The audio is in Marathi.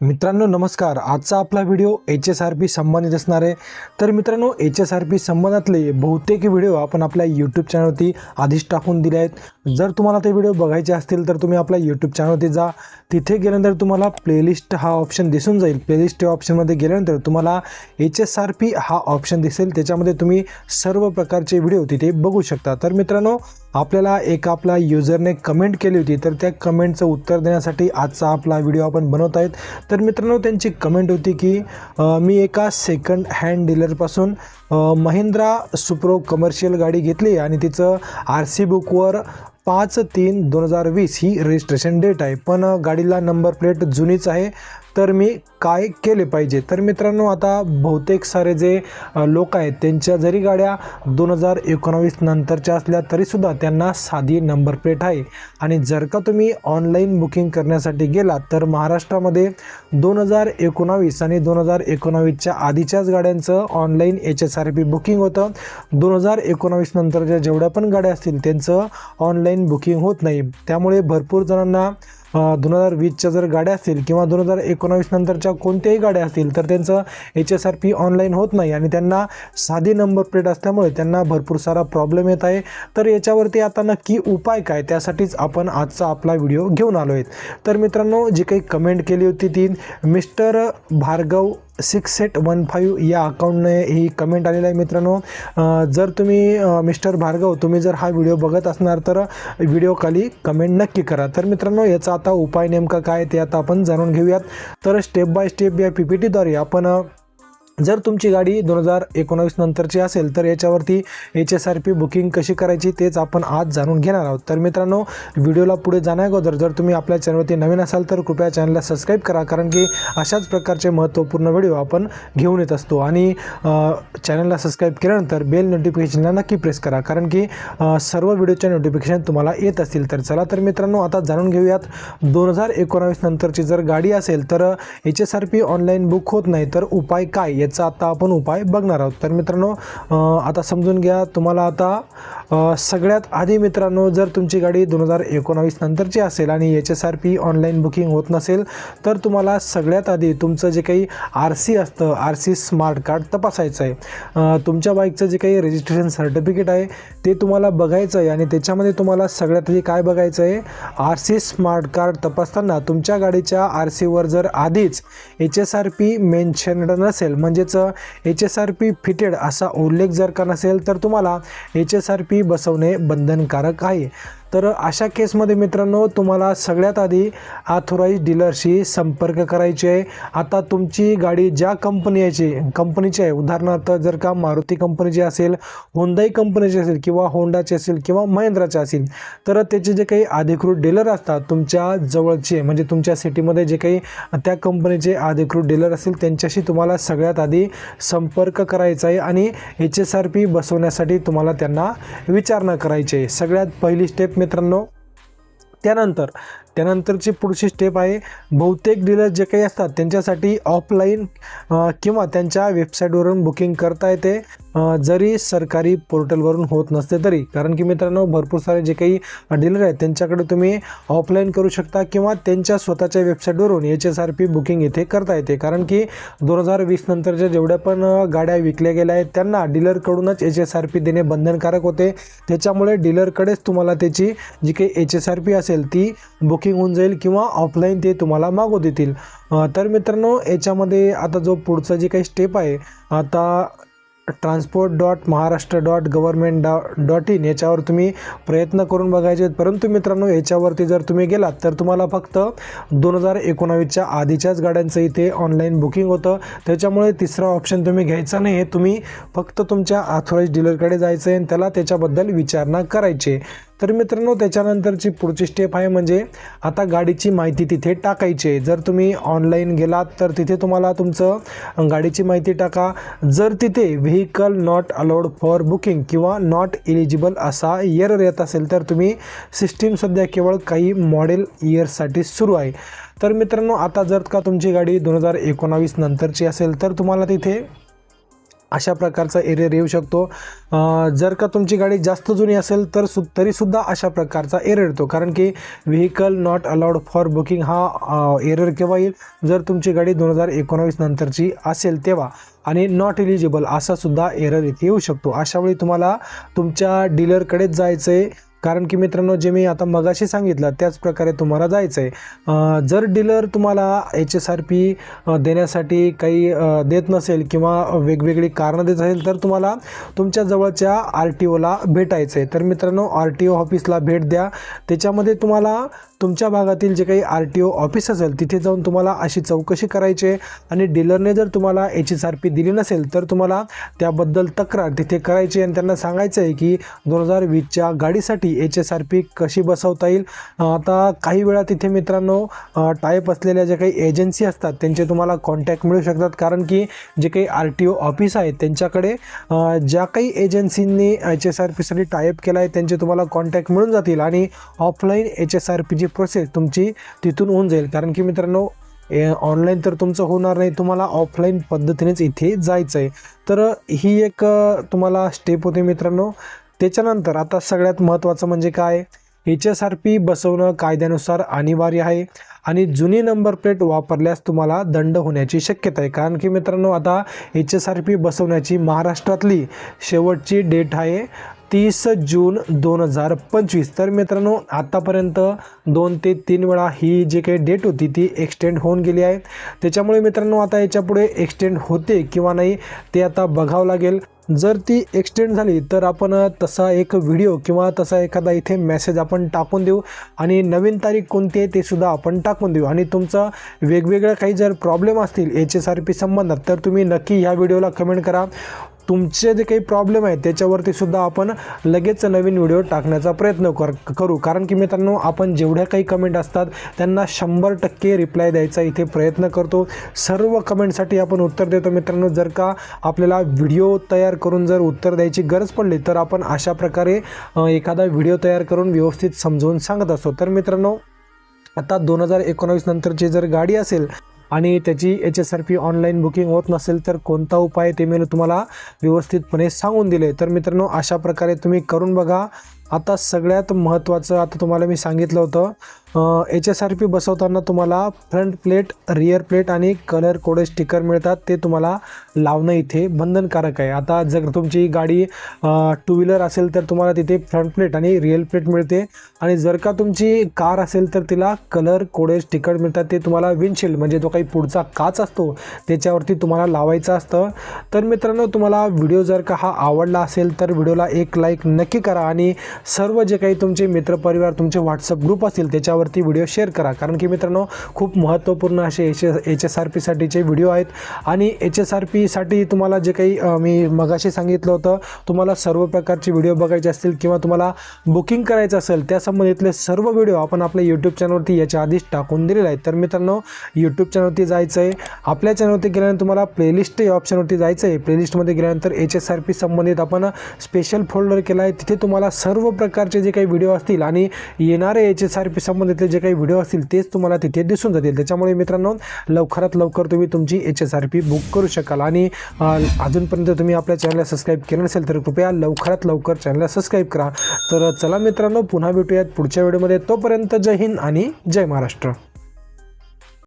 मित्रांनो नमस्कार. आजचा आपला video H S R P संबंधित असणार आहे. तर मित्रांनो एच एस आर पी संबंधातले बहुतेक व्हिडिओ आपण आपल्या यूट्यूब चॅनलवरती आधीच टाकून दिले आहेत. जर तुम्हाला ते व्हिडिओ बघायचे असतील तर तुम्ही आपल्या यूट्यूब चॅनलवरती जा. तिथे गेल्यानंतर तुम्हाला प्लेलिस्ट हा ऑप्शन दिसून जाईल. प्लेलिस्ट या ऑप्शनमध्ये गेल्यानंतर तुम्हाला एच एस आर पी हा ऑप्शन दिसेल. त्याच्यामध्ये तुम्ही सर्व प्रकारचे व्हिडिओ तिथे बघू शकता. तर मित्रांनो आपल्याला एक आपला युजरने कमेंट केली होती तर त्या कमेंटचं उत्तर देण्यासाठी आजचा आपला व्हिडिओ आपण बनवत आहेत. तर मित्रांनो त्यांची कमेंट होती की मी एका सेकंड हँड डीलरपासून महिंद्रा सुप्रो कमर्शियल गाडी घेतली आणि तिचं आर सी बुकवर पाच तीन दोन हजार वीस ही रजिस्ट्रेशन डेट आहे. पण गाडीला नंबर प्लेट जुनीच आहे. तर मी काय केले पाहिजे? तर मित्रांनो आता बहुतेक सारे जे लोक आहेत त्यांच्या जरी गाड्या दोन हजार एकोणावीस नंतरच्या असल्या तरीसुद्धा त्यांना साधी नंबर प्लेट आहे. आणि जर का तुम्ही ऑनलाईन बुकिंग करण्यासाठी गेलात तर महाराष्ट्रामध्ये दोन हजार एकोणावीस आणि दोन हजार एकोणावीसच्या आधीच्याच गाड्यांचं online H S R P booking होतं. दोन हजार एकोणावीस नंतरच्या जेवढ्या पण गाड्या असतील त्यांचं ऑनलाईन बुकिंग होत नाही. त्यामुळे भरपूर जणांना दोन हजार वीसच्या जर गाड्या असतील किंवा दोन हजार एकोणावीस नंतरच्या कोणत्याही गाड्या असतील तर त्यांचं H S R P online होत नाही आणि त्यांना साधी नंबर प्लेट असल्यामुळे त्यांना भरपूर सारा प्रॉब्लेम येत आहे. तर याच्यावरती आता नक्की उपाय काय? त्यासाठीच आपण आजचा आपला व्हिडिओ घेऊन आलो आहेत तर मित्रांनो जी काही कमेंट केली होती ती mister Bhargav six eight one five या अकाउंटने ही कमेंट आलेला आहे मित्रांनो. जर तुम्ही मिस्टर भार्गव तुम्ही जर हा व्हिडिओ बघत असणार तर व्हिडिओ खाली कमेंट नक्की करा. तर मित्रांनो याचा आता उपाय नेमका काय ते आता आपण जाणून घेऊयात. तर स्टेप बाय स्टेप या पी पी टीद्वारे आपण जर तुमची गाडी दोन हजार एकोणावीस नंतरची असेल तर याच्यावरती H S R P booking कशी करायची तेच आपण आज जाणून घेणार आहोत. तर मित्रांनो व्हिडिओला पुढे जाण्याअगोदर जर तुम्ही आपल्या चॅनलवरती नवीन असाल तर कृपया चॅनलला सबस्क्राईब करा कारण की अशाच प्रकारचे महत्त्वपूर्ण व्हिडिओ आपण घेऊन येत असतो. आणि चॅनलला सबस्क्राईब केल्यानंतर बेल नोटिफिकेशनला नक्की प्रेस करा कारण की सर्व व्हिडिओचे नोटिफिकेशन तुम्हाला येत असतील. तर चला तर मित्रांनो आता जाणून घेऊयात. दोन हजार एकोणावीस नंतरची जर गाडी असेल तर H S R P online book होत नाही तर उपाय काय? याचा आता आपण उपाय बघणार आहोत. तर मित्रांनो आता समजून घ्या तुम्हाला आता सगळ्यात आधी मित्रांनो जर तुमची गाडी दोन हजार एकोणावीस नंतरची असेल आणि H S R P online booking होत नसेल तर तुम्हाला सगळ्यात आधी तुमचं जे काही आर सी असतं आर सी स्मार्ट कार्ड तपासायचं आहे. तुमच्या बाईकचं जे काही रजिस्ट्रेशन सर्टिफिकेट आहे ते तुम्हाला बघायचं आहे आणि त्याच्यामध्ये तुम्हाला सगळ्यात आधी काय बघायचं आहे? आर सी स्मार्ट कार्ड तपासताना तुमच्या गाडीच्या आर सीवर जर आधीच H S R P mentioned नसेल म्हणजे म्हणजेच H S R P fitted असा उल्लेख जर का नसेल तर तुम्हाला एच एस आर पी बसवणे बंधनकारक आहे. तर अशा केसमध्ये मित्रांनो तुम्हाला सगळ्यात आधी ऑथोराईज डीलरशी संपर्क करायचे आहे. आता तुमची गाडी ज्या कंपनीची कंपनीची आहे उदाहरणार्थ जर का मारुती कंपनीची असेल होंदाई कंपनीची असेल किंवा होंडाची असेल किंवा महिंद्राची असेल तर त्याचे जे काही अधिकृत डीलर असतात तुमच्या जवळचे म्हणजे तुमच्या सिटीमध्ये जे काही त्या कंपनीचे अधिकृत डीलर असतील त्यांच्याशी तुम्हाला सगळ्यात आधी संपर्क करायचा आहे आणि एच एस आर पी बसवण्यासाठी तुम्हाला त्यांना विचारणा करायची आहे. सगळ्यात पहिली स्टेप मित्रांनो त्यानंतर त्यानंतरची पुढची स्टेप आहे बहुतेक डीलर जे काही असतात त्यांच्यासाठी ऑफलाईन किंवा त्यांच्या वेबसाईटवरून बुकिंग करता येते. जरी सरकारी पोर्टलवरून होत नसते तरी. कारण की मित्रांनो भरपूर सारे जे काही डीलर आहेत त्यांच्याकडे तुम्ही ऑफलाईन करू शकता किंवा त्यांच्या स्वतःच्या वेबसाईटवरून H S R P booking इथे करता येते. कारण की दोन हजार वीस नंतरच्या जेवढ्या पण गाड्या विकल्या गेल्या आहेत त्यांना डीलरकडूनच एच एस आर पी देणे बंधनकारक होते. त्याच्यामुळे डीलरकडेच तुम्हाला त्याची जी काही एच एस आर पी असेल ती बुकिंग बुकिंग होऊन जाईल किंवा ऑफलाईन ते तुम्हाला मागू देतील. तर मित्रांनो याच्यामध्ये आता जो पुढचा जे काही स्टेप आहे आता transport dot Maharashtra dot government Dr dot in याच्यावर तुम्ही प्रयत्न करून बघायचे आहेत. परंतु मित्रांनो याच्यावरती जर तुम्ही गेलात तर तुम्हाला फक्त दोन हजार एकोणावीसच्या आधीच्याच गाड्यांचं इथे ऑनलाईन बुकिंग होतं. त्याच्यामुळे तिसरा ऑप्शन तुम्ही घ्यायचा नाही. आहे तुम्ही फक्त तुमच्या ऑथोराईज डीलरकडे जायचं आहे आणि त्याला त्याच्याबद्दल विचारणा करायची आहे. तर मित्रांनो त्याच्यानंतरची पुढची स्टेप आहे म्हणजे आता गाडीची माहिती तिथे टाकायची आहे. जर तुम्ही ऑनलाईन गेलात तर तिथे तुम्हाला तुमचं गाडीची माहिती टाका. जर तिथे vehicle not allowed for booking किंवा नॉट इलिजिबल असा इयर येत असेल तर तुम्ही सिस्टीम सध्या केवळ काही मॉडेल इयरसाठी सुरू आहे. तर मित्रांनो आता जर का तुमची गाडी दोन हजार एकोणावीस नंतरची असेल तर तुम्हाला तिथे अशा प्रकारचा एरियर येऊ शकतो. जर का तुमची गाडी जास्त जुनी असेल तर सु तरीसुद्धा अशा प्रकारचा एरर येतो. कारण की vehicle not allowed for booking हा एरर केव्हा येईल? जर तुमची गाडी दोन हजार एकोणावीस नंतरची असेल तेव्हा. आणि नॉट एलिजिबल असासुद्धा एरर इथे येऊ शकतो. अशावेळी तुम्हाला तुमच्या डीलरकडेच जायचं आहे कारण की मित्रांनो जे मी आता मगाशी सांगितलं त्याच प्रकारे तुम्हाला जायचं आहे जर डीलर तुम्हाला एच एस आर पी देण्यासाठी काही देत नसेल किंवा वेगवेगळी कारणं देत असेल तर तुम्हाला तुमच्या जवळच्या आर टी ओला भेटायचं आहे तर मित्रांनो आर टी ओ ऑफिसला भेट द्या. त्याच्यामध्ये तुम्हाला तुमच्या भागातील जे काही आर टी ओ ऑफिस असेल तिथे जाऊन तुम्हाला अशी चौकशी करायची आहे. आणि डीलरने जर तुम्हाला एच एस आर पी दिली नसेल तर तुम्हाला त्याबद्दल तक्रार तिथे करायची आणि त्यांना सांगायचं आहे की दोन हजार वीसच्या गाडीसाठी एच एस आर पी कशी बसवता येईल? आता काही वेळा तिथे मित्रांनो टाईप असलेल्या ज्या काही एजन्सी असतात त्यांचे तुम्हाला कॉन्टॅक्ट मिळू शकतात. कारण की जे काही आर टी ओ ऑफिस आहेत त्यांच्याकडे ज्या काही एजन्सींनी एच एस आर पीसाठी टाईप केला आहे त्यांचे तुम्हाला कॉन्टॅक्ट मिळून जातील आणि ऑफलाईन एच एस आर पीची प्रोसेस तुमची तिथून होऊन जाईल. कारण की मित्रांनो ऑनलाईन तर तुमचं होणार नाही तुम्हाला ऑफलाईन पद्धतीनेच इथे जायचं आहे तर ही एक तुम्हाला स्टेप होते मित्रांनो. त्याच्यानंतर आता सगळ्यात महत्त्वाचं म्हणजे काय? एच एस आर पी बसवणं कायद्यानुसार अनिवार्य आहे आणि जुनी नंबर प्लेट वापरल्यास तुम्हाला दंड होण्याची शक्यता आहे. कारण की मित्रांनो आता एच एस आर पी बसवण्याची महाराष्ट्रातली शेवटची डेट आहे तीस जून दोन हजार पंचवीस. तर मित्रांनो आत्तापर्यंत दोन ते तीन वेळा ही जी काही डेट होती ती एक्सटेंड होऊन गेली आहे. त्याच्यामुळे मित्रांनो आता याच्यापुढे एक्सटेंड होते किंवा नाही ते आता बघावं लागेल. जर ती एक्सटेंड झाली तर आपण तसा एक व्हिडिओ किंवा तसा एखादा इथे मेसेज आपण टाकून देऊ आणि नवीन तारीख कोणती आहे ते सुद्धा आपण टाकून देऊ. आणि तुमचा वेगवेगळ्या काही जर प्रॉब्लेम असतील एच एस आर पी संबंधात तर तुम्ही नक्की ह्या व्हिडिओला कमेंट करा. तुमचे जे काही प्रॉब्लेम आहेत त्याच्यावरती सुद्धा आपण लगेच नवीन व्हिडिओ टाकण्याचा प्रयत्न कर करू. कारण की मित्रांनो आपण जेवढ्या काही कमेंट असतात त्यांना शंभर टक्के रिप्लाय द्यायचा इथे प्रयत्न करतो. सर्व कमेंटसाठी आपण उत्तर देतो मित्रांनो. जर का आपल्याला व्हिडिओ तयार करून जर उत्तर द्यायची गरज पडली तर आपण अशा प्रकारे एखादा व्हिडिओ तयार करून व्यवस्थित समजवून सांगत असतो. तर मित्रांनो आता दोन हजार एकोणावीस नंतरची जर गाडी असेल आणि त्याची H S R P online booking होत नसेल तर कोणता उपाय ते मी तुम्हाला व्यवस्थितपणे सांगून दिले. तर मित्रांनो अशा प्रकारे तुम्ही करून बघा. आता सगळ्यात महत्त्वाचं आता तुम्हाला मी सांगितलं होतं एच एस आर पी बसवताना तुम्हाला फ्रंट प्लेट रिअर प्लेट आणि कलर कोडे स्टिकर मिळतात. ते तुम्हाला लावणं इथे बंधनकारक आहे. आता जर तुमची गाडी टू व्हीलर असेल तर तुम्हाला तिथे फ्रंट प्लेट आणि रिअल प्लेट मिळते. आणि जर का तुमची कार असेल तर तिला कलर कोडे स्टिकर मिळतात. ते तुम्हाला विंडशील्ड म्हणजे जो काही पुढचा काच असतो त्याच्यावरती तुम्हाला लावायचं असतं. तर मित्रांनो तुम्हाला व्हिडिओ जर का हा आवडला असेल तर व्हिडिओला एक लाईक नक्की करा. आणि सर्व जे काही तुमचे मित्रपरिवार तुमचे व्हॉट्सअप ग्रुप असतील त्याच्यावरती व्हिडिओ शेअर करा. कारण की मित्रांनो खूप महत्त्वपूर्ण असे H S H S R पीसाठीचे video आहेत. आणि एच एस आर पीसाठी तुम्हाला जे काही मी मगाशी सांगितलं होतं तुम्हाला सर्व प्रकारचे व्हिडिओ बघायचे असतील किंवा तुम्हाला बुकिंग करायचं असेल त्या संबंधितले सर्व व्हिडिओ आपण आपल्या यूट्यूब चॅनलवरती याच्या आधीच टाकून दिलेले आहेत. तर मित्रांनो यूट्यूब चॅनलवरती जायचं आहे आपल्या चॅनलवरती गेल्यानंतर तुम्हाला प्लेलिस्ट या ऑप्शनवरती जायचं आहे प्लेलिस्टमध्ये गेल्यानंतर एच एस आर पी संबंधित आपण स्पेशल फोल्डर केला आहे. तिथे तुम्हाला सर्व प्रकारचे जे काही व्हिडिओ असतील आणि येणारे एच एस आर पी संबंधितले जे काही व्हिडिओ असतील तेच तुम्हाला तिथे दिसून जातील. त्याच्यामुळे मित्रांनो लवकरात लवकर तुम्ही तुमची H S R P book करू शकाल. आणि अजूनपर्यंत तुम्ही आपल्या चॅनलला सबस्क्राईब केलं नसेल तर कृपया लवकरात लवकर चॅनलला सबस्क्राईब करा. तर चला मित्रांनो पुन्हा भेटूयात पुढच्या व्हिडिओमध्ये तोपर्यंत जय हिंद आणि जय महाराष्ट्र.